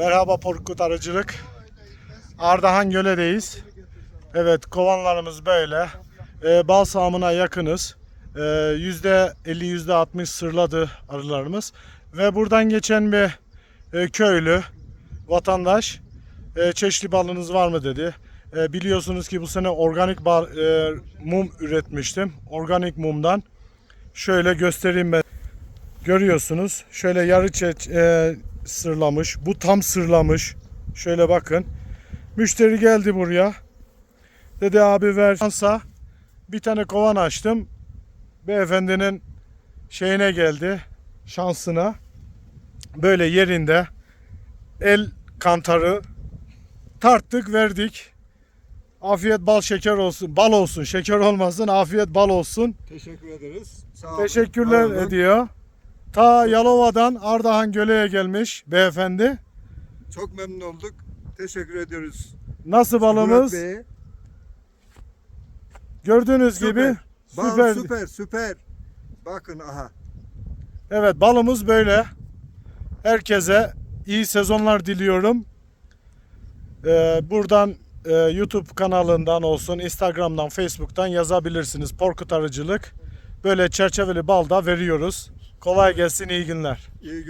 Merhaba Porkut Arıcılık. Ardahan Göle'deyiz. Evet kovanlarımız böyle. Ee, bal sahamına yakınız. Ee, %50 %60 sırladı arılarımız. Ve buradan geçen bir e, köylü vatandaş e, çeşitli balınız var mı dedi. E, biliyorsunuz ki bu sene organik bal, e, mum üretmiştim. Organik mumdan şöyle göstereyim ben. Görüyorsunuz. Şöyle yarı çe- e, sırlamış. Bu tam sırlamış. Şöyle bakın. Müşteri geldi buraya. Dedi abi ver şansa. Bir tane kovan açtım. Beyefendinin şeyine geldi. Şansına. Böyle yerinde el kantarı tarttık verdik. Afiyet bal şeker olsun. Bal olsun. Şeker olmasın. Afiyet bal olsun. Teşekkür ederiz. Sağ olun. Teşekkürler olun. ediyor. Ta Yalova'dan Ardahan Göle'ye gelmiş beyefendi. Çok memnun olduk. Teşekkür ediyoruz. Nasıl balımız? Murat Bey'e. Gördüğünüz Süper. gibi Bal süper. süper süper. Bakın aha. Evet balımız böyle. Herkese iyi sezonlar diliyorum. Ee, buradan e, YouTube kanalından olsun, Instagram'dan, Facebook'tan yazabilirsiniz. Porkut Arıcılık. Böyle çerçeveli bal da veriyoruz. Kolay gelsin, iyi günler. İyi günler.